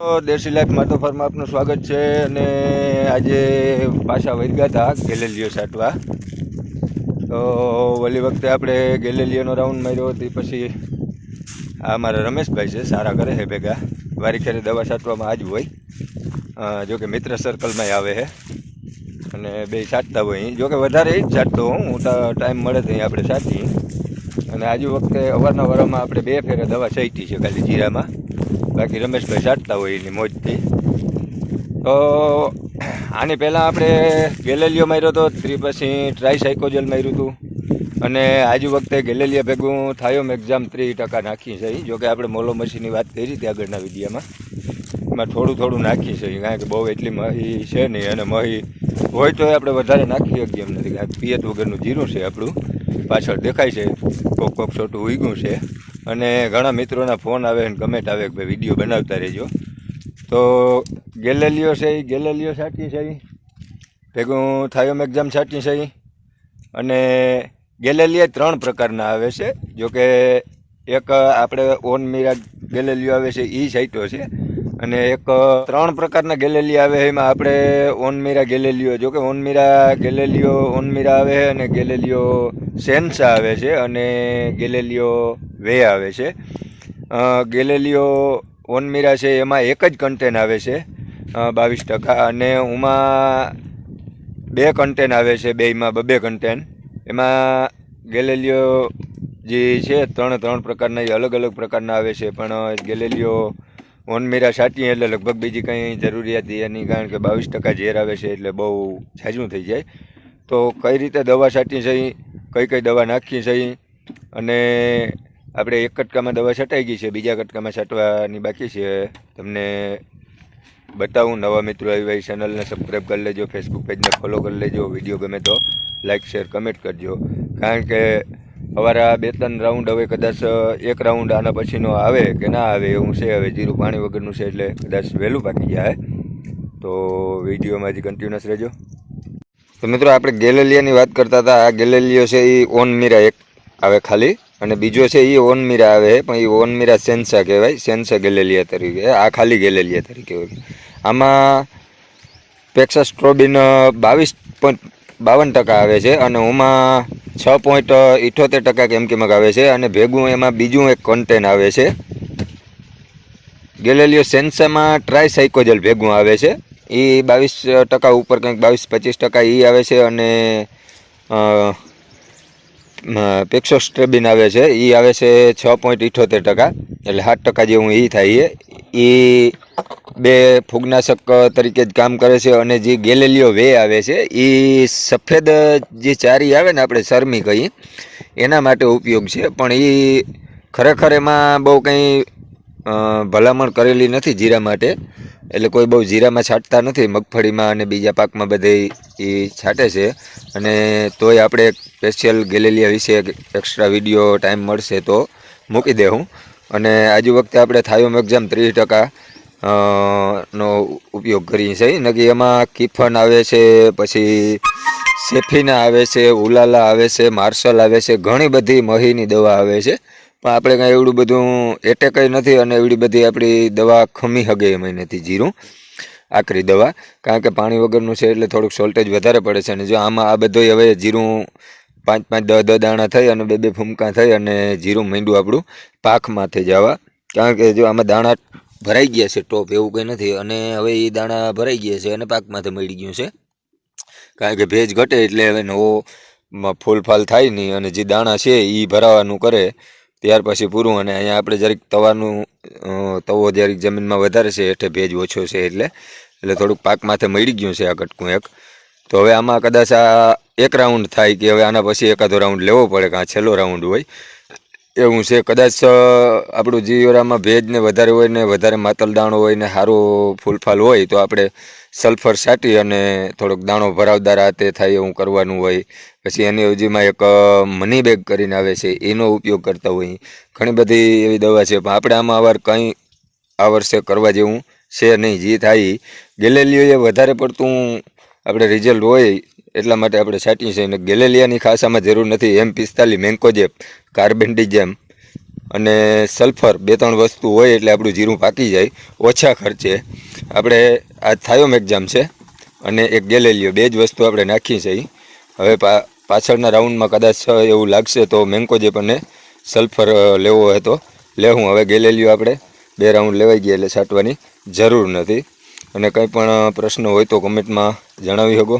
દેશી લાઈફ માતો ફરમાં આપનું સ્વાગત છે અને આજે પાછા વૈદ્યા હતા ગેલેલિયો સાટવા. તો વલી વખતે આપણે ગેલેલિયોનો રાઉન્ડ માર્યો હતી પછી આ મારા રમેશભાઈ છે, સારા કરે છે ભેગા. વારી ખેરે દવા છાંટવામાં આજ હોય. જોકે મિત્ર સર્કલમાં આવે છે અને બે સાટતા હોય. જો કે વધારે જ સાટતો હું હું તો ટાઈમ મળે તો આપણે સાચી અને આજુ વખતે અવારનવારમાં આપણે બે ફેરે દવા છાંટી છે ખાલી જીરામાં. બાકી રમેશભાઈ સાટતા હોય એની મોજથી. તો આની પહેલાં આપણે ગેલેલિયો માર્યો હતો ત્રી પછી ટ્રાયસાઇકોજલ માર્યું હતું અને આજુ વખતે ગેલેલિયા ભેગું થાયોમ એક્ઝામ ત્રીસ ટકા નાખી છે. જોકે આપણે મોલો મસીની વાત કરી હતી આગળના વિડીયામાં. એમાં થોડું થોડું નાખી છે, કારણ કે બહુ એટલી મહી છે નહીં અને મહી હોય તો આપણે વધારે નાખી શકીએ એમ નથી. કારણ પિયત વગરનું જીરું છે આપણું. પાછળ દેખાય છે, કોક કોક છોટું ઉગ્યું છે. અને ઘણા મિત્રોના ફોન આવે અને કમેન્ટ આવે કે ભાઈ વીડિયો બનાવતા રહેજો. તો ગેલેલિયો છે એ ગેલેલિયો છાંટી છે ભેગું થાયોમ એક્ઝામ સાચી છે અને ગેલેલિયા ત્રણ પ્રકારના આવે છે. જોકે એક આપણે ઓન મીરા ગેલેલિયો આવે છે એ સાઈટો છે. અને એક ત્રણ પ્રકારના ગેલેલી આવે એમાં આપણે ઓનમીરા ગેલેલીઓ, જો કે ઓનમીરા ગેલેલીઓ, ઓનમીરા આવે અને ગેલેલીઓ સેન્સા આવે છે અને ગેલેલીઓ વે આવે છે. ગેલેલીઓ, ઓનમીરા છે, એમાં એક જ કન્ટેન આવે છે બાવીસ ટકા. અને ઉમાં બે કન્ટેન આવે છે, બેયમાં બબે કન્ટેન એમાં ગેલેલીઓ જે છે, ત્રણ ત્રણ પ્રકારના, એ અલગ અલગ પ્રકારના આવે છે. પણ ગેલેલિયો ઓનમીરા છાંટીએ એટલે લગભગ બીજી કંઈ જરૂરિયાત એની કારણ કે બાવીસ ટકા ઝેર આવે છે એટલે બહુ ઝાઝું થઈ જાય. તો કઈ રીતે દવા છાંટી છીએ કઈ કઈ દવા નાખી છીએ અને આપણે એક કટકામાં દવા છટાઈ ગઈ છે, બીજા કટકામાં છાંટવાની બાકી છે. તમને બતાવું, નવા મિત્રો આવી ચેનલને સબસ્ક્રાઈબ કરી લેજો ફેસબુક પેજને ફોલો કરી લેજો, વીડિયો ગમે તો લાઇક શેર કમેન્ટ કરજો. કારણ કે અમારા બે ત્રણ રાઉન્ડ હવે કદાચ એક રાઉન્ડ આના પછીનો આવે કે ના આવે એવું છે, હવે જીરું પાણી વગરનું છે એટલે કદાચ વહેલું પાકી જાય તો વિડીયોમાં હજી કન્ટિન્યુઅસ રહેજો. તો મિત્રો, આપણે ગેલેલિયાની વાત કરતા હતા. આ ગેલેલિયો છે એ ઓન મીરા એક આવે ખાલી. અને બીજો છે એ ઓન મીરા આવે, પણ એ ઓન મીરા સેન્સા કહેવાય. સેન્સા ગેલેલિયા તરીકે. આ ખાલી ગેલેલિયા તરીકે આમાં પેક્સા સ્ટ્રોબિન બાવીસ પોઈન્ટ બાવન ટકા આવે છે. અને ઓમાં છ પોઈન્ટ ઇઠોતેર ટકા કેમ કેમક આવે છે અને ભેગું એમાં બીજું એક કન્ટેન આવે છે. ગેલેલિયો સેન્સામાં ટ્રાયસાઇકોજલ ભેગું આવે છે. એ બાવીસ ટકા ઉપર કંઈક બાવીસ પચીસ ટકા એ આવે છે અને પેક્સોસ્ટ્રેબિન આવે છે. એ આવે છે છ પોઈન્ટ ઇઠોતેર ટકા. એટલે સાત ટકા જેવું એ થાય એ બે ફૂગનાશક તરીકે જ કામ કરે છે અને જે ગેલેલિયો વે આવે છે, એ સફેદ જે ચારી આવે ને આપણે શરમી કહીએ, એના માટે ઉપયોગ છે. પણ એ ખરેખર એમાં બહુ કંઈ ભલામણ કરેલી નથી જીરા માટે. એટલે કોઈ બહુ જીરામાં છાંટતા નથી, મગફળીમાં અને બીજા પાકમાં બધે એ છાંટે છે. અને તોય આપણે સ્પેશિયલ ગેલેલિયા વિશે એક્સ્ટ્રા વીડિયો ટાઈમ મળશે તો મૂકી દેવું અને આજુ વખતે આપણે થાયોમ એક્ઝામ ત્રીસ ટકા નો ઉપયોગ કરીએ છીએ નકી એમાં કિફન આવે છે, પછી સેફીના આવે છે, ઉલાલા આવે છે, માર્શલ આવે છે, ઘણી બધી મહીની દવા આવે છે. પણ આપણે કાંઈ એવડું બધું એટેક નથી અને એવડી બધી આપણી દવા ખમી હગે એમ નથી જીરું, આકરી દવા. કારણ કે પાણી વગરનું છે એટલે થોડુંક સોલ્ટેજ વધારે પડે છે. અને જો આમાં આ બધું હવે જીરું પાંચ પાંચ દસ દસ દાણા થઈ અને બે બે ફૂમકા થઈ અને જીરું મીંડું આપણું પાકમાં થઈ જવા. કારણ કે જો આમાં દાણા ભરાઈ ગયા છે ટોપ એવું કંઈ નથી. અને હવે એ દાણા ભરાઈ ગયા છે અને પાકમાંથી મળી ગયું છે. કારણ કે ભેજ ઘટે એટલે હવે નવો ફૂલફાલ થાય નહીં અને જે દાણા છે એ ભરાવાનું કરે ત્યાર પછી પૂરું. અને અહીંયા આપણે જરીક તવાનું તવો જરીક જમીનમાં વધારે છે એટલે ભેજ ઓછો છે એટલે એટલે થોડુંક પાક માથે મળી ગયું છે આ કટકું એક. તો હવે આમાં કદાચ આ એક રાઉન્ડ થાય કે હવે આના પછી એકાદો રાઉન્ડ લેવો પડે, કે છેલ્લો રાઉન્ડ હોય. એવું છે. કદાચ આપણું જીવરામાં ભેજ ને વધારે હોય ને વધારે માતલ દાણો હોય ને સારું ફૂલફાલ હોય, તો આપણે સલ્ફર છાંટી અને થોડોક દાણો ભરાવદાર હાથે થાય એવું કરવાનું હોય. પછી એની અવજીમાં એક મની બેગ કરીને આવે છે. એનો ઉપયોગ કરતા હોય. ઘણી બધી એવી દવા છે, પણ આપણે આમાં આવાર કંઈ આ વર્ષે કરવા જેવું છે નહીં. જે થાય ગેલેલીઓએ વધારે પડતું આપણે રિઝલ્ટ હોય એટલા માટે આપણે છાંટીએ છીએ અને ગેલેલિયાની ખાસ આમાં જરૂર નથી. એમ પિસ્તાલીસ મેન્કોજેપ કાર્બેન્ડિજેમ અને સલ્ફર બે ત્રણ વસ્તુ હોય એટલે આપણું જીરું પાકી જાય. ઓછા ખર્ચે. આપણે આ થાયોમ એક્ઝામ છે અને એક ગેલેલિયો, બે જ વસ્તુ આપણે નાખી છે હવે પાછળના રાઉન્ડમાં કદાચ એવું લાગશે તો મેન્કોજેપ અને સલ્ફર લેવો હોય તો લેવું. હવે ગેલેલિયો આપણે બે રાઉન્ડ લેવાઈ ગયા એટલે છાંટવાની જરૂર નથી. અને કંઈ પણ પ્રશ્ન હોય તો કમેન્ટમાં જણાવી શકો.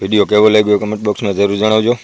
વીડિયો કેવો લાગ્યો કમેન્ટ બોક્સમાં જરૂર જણાવજો.